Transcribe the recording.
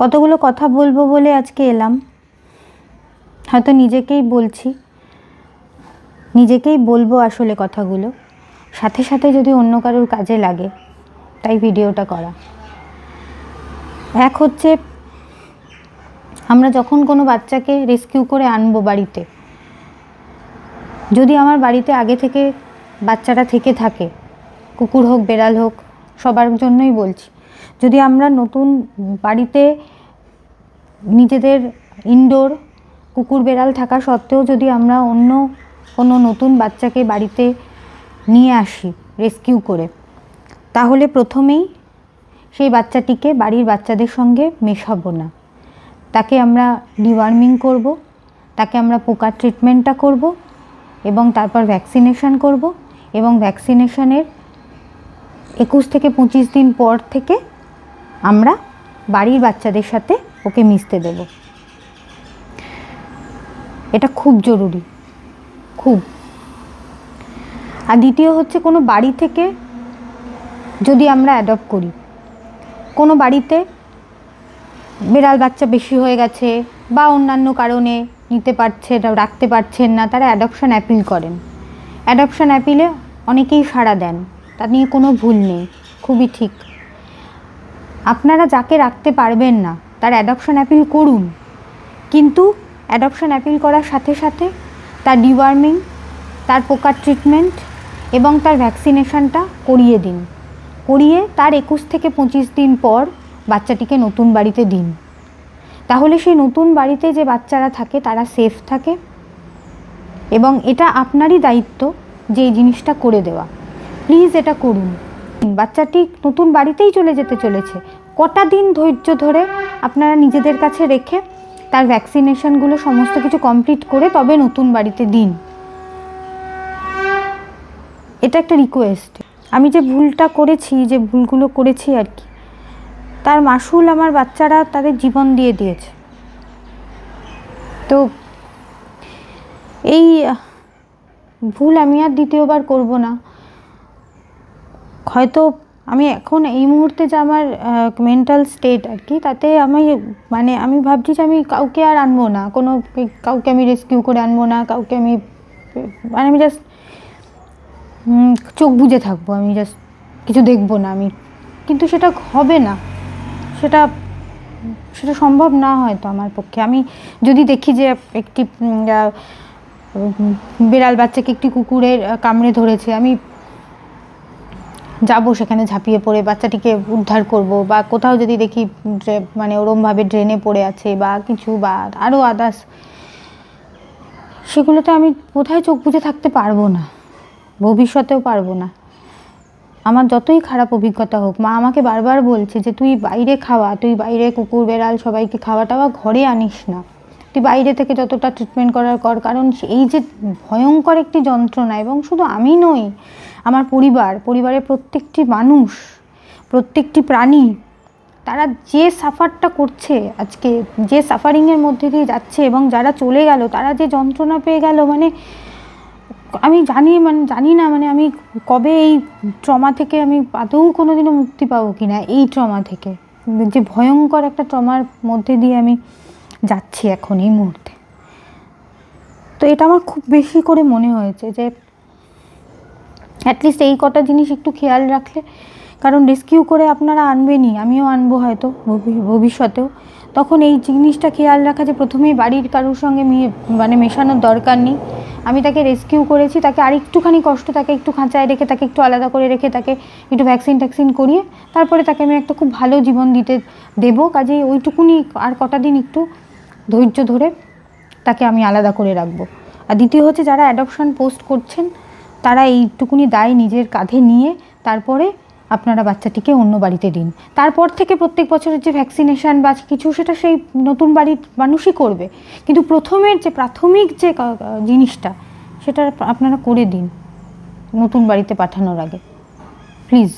কতগুলো কথা বলব বলে আজকে এলাম? হয়তো নিজেকেই বলছি। নিজেকেই বলব আসলে কথাগুলো। সাথে সাথে যদি অন্য কারোর কাজে লাগে, তাই ভিডিওটা করা। এক হচ্ছে, আমরা যখন কোনো বাচ্চাকে রেস্কিউ করে আনব বাড়িতে, যদি আমার বাড়িতে আগে থেকে বাচ্চাটা থেকে থাকে, কুকুর হোক, বেড়াল হোক, সবার জন্যই বলছি যদি আমরা নতুন বাড়িতে নিজেদের ইনডোর কুকুর বেড়াল থাকা সত্ত্বেও যদি আমরা অন্য কোনো নতুন বাচ্চাকে বাড়িতে নিয়ে আসি রেস্কিউ করে, তাহলে প্রথমেই সেই বাচ্চাটিকে বাড়ির বাচ্চাদের সঙ্গে মেশাবো না। তাকে আমরা ডিওয়ার্মিং করব, তাকে আমরা পোকার ট্রিটমেন্টটা করব এবং তারপর ভ্যাকসিনেশন করব এবং ভ্যাকসিনেশানের একুশ থেকে পঁচিশ দিন পর থেকে আমরা বাড়ির বাচ্চাদের সাথে ওকে মিশতে দেব। এটা খুব জরুরি, খুব। আর দ্বিতীয় হচ্ছে কোনো বাড়ি থেকে যদি আমরা অ্যাডপ্ট করি, কোনো বাড়িতে বিড়াল বাচ্চা বেশি হয়ে গেছে বা অন্যান্য কারণে নিতে পারছে রাখতে পারছেন না, তারা অ্যাডপশন অ্যাপিল করেন। অ্যাডপশন অ্যাপিলে অনেকেই সাড়া দেন তা নিয়ে কোনো ভুল নেই, খুবই ঠিক। আপনারা যাকে রাখতে পারবেন না, তার অ্যাডপশন অ্যাপিল করুন। কিন্তু অ্যাডপশন অ্যাপিল করার সাথে সাথে তার ডিওয়ার্মিং তার পোকার ট্রিটমেন্ট এবং তার ভ্যাকসিনেশনটা করিয়ে দিন। করিয়ে তার একুশ থেকে পঁচিশ দিন পর বাচ্চাটিকে নতুন বাড়িতে দিন। তাহলে সেই নতুন বাড়িতে যে বাচ্চারা থাকে, তারা সেফ থাকে এবং এটা আপনারই দায়িত্ব যে এই জিনিসটা করে দেওয়া। প্লিজ এটা করুন। বাচ্চাটি নতুন বাড়িতেই চলে যেতে চলেছে। কটা দিন ধৈর্য ধরে আপনারা নিজেদের কাছে রেখে তার ভ্যাকসিনেশনগুলো সমস্ত কিছু কমপ্লিট করে তবে নতুন বাড়িতে দিন। এটা একটা রিকোয়েস্ট আমি যে ভুলটা করেছি, যে ভুলগুলো করেছি আর কি, তার মাসুল আমার বাচ্চারা তাদের জীবন দিয়ে দিয়েছে। তো এই ভুল আমি আর দ্বিতীয়বার করব না। হয়তো আমি এখন এই মুহূর্তে যে আমার মেন্টাল স্টেট আর কি, তাতে আমি মানে আমি ভাবছি যে আমি কাউকে আর আনব না। কোনো কাউকে আমি রেস্কিউ করে আনব না, কাউকে আমি মানে আমি জাস্ট চোখ বুজে থাকব, আমি জাস্ট কিছু দেখব না আমি। কিন্তু সেটা হবে না। সেটা সেটা সম্ভব না হয়তো আমার পক্ষে। আমি যদি দেখি যে একটি বিড়াল বাচ্চাকে একটি কুকুরের কামড়ে ধরেছে, আমি যাব সেখানে ঝাঁপিয়ে পড়ে, বাচ্চাটিকে উদ্ধার করব বা কোথাও যদি দেখি মানে ওরমভাবে ড্রেনে পড়ে আছে বা কিছু বা আরও আদার্স সেগুলোতে আমি কোথায় চোখ বুঝে থাকতে পারব না, ভবিষ্যতেও পারব না। আমার যতই খারাপ অভিজ্ঞতা হোক, মা আমাকে বারবার বলছে যে, তুই বাইরে খাওয়া, তুই বাইরে কুকুর, বেড়াল সবাইকে খাওয়া টাওয়া ঘরে আনিস না। তুই বাইরে থেকে যতটা ট্রিটমেন্ট করার কর, কারণ এই যে ভয়ঙ্কর একটি যন্ত্রণা, এবং শুধু আমি নই, আমার পরিবার, পরিবারের প্রত্যেকটি মানুষ, প্রত্যেকটি প্রাণী, তারা যে সাফারটা করছে আজকে, যে সাফারিংয়ের মধ্যে দিয়ে যাচ্ছে, এবং যারা চলে গেল, তারা যে যন্ত্রণা পেয়ে গেল মানে আমি জানি মানে জানি না মানে আমি কবে এই ট্রমা থেকে আমি আদৌ কোনো দিনও মুক্তি পাবো কি না এই ট্রমা থেকে। যে ভয়ঙ্কর একটা ট্রমার মধ্যে দিয়ে আমি যাচ্ছি এখন এই মুহূর্তে। তো এটা আমার খুব বেশি করে মনে হয়েছে যে অ্যাটলিস্ট এই কটা জিনিস একটু খেয়াল রাখলে, কারণ রেস্কিউ করে আপনারা আনবেনই, আমিও আনব হয়তো ভবিষ্যতেও। তখন এই জিনিসটা খেয়াল রাখা যে প্রথমেই বাড়ির কারোর সঙ্গে মানে মেশানোর দরকার নেই। আমি তাকে রেস্কিউ করেছি, তাকে আর একটুখানি কষ্ট, তাকে একটু খাঁচায় রেখে, তাকে একটু আলাদা করে রেখে, তাকে একটু ভ্যাকসিন ট্যাকসিন করিয়ে, তারপরে তাকে আমি একটা খুব ভালো জীবন দিতে দেবো। কাজেই ওইটুকুনি আর কটা দিন একটু ধৈর্য ধরে তাকে আমি আলাদা করে রাখব। আর দ্বিতীয় হচ্ছে যারা অ্যাডপশন পোস্ট করছেন, তারা এইটুকুনি দায় নিজের কাঁধে নিয়ে তারপরে আপনারা বাচ্চাটিকে অন্য বাড়িতে দিন। তারপর থেকে প্রত্যেক বছরের যে ভ্যাকসিনেশান বা কিছু, সেটা সেই নতুন বাড়ির মানুষই করবে। কিন্তু প্রথমের যে প্রাথমিক যে জিনিসটা, সেটা আপনারা করে দিন। নতুন বাড়িতে পাঠানোর আগে। প্লিজ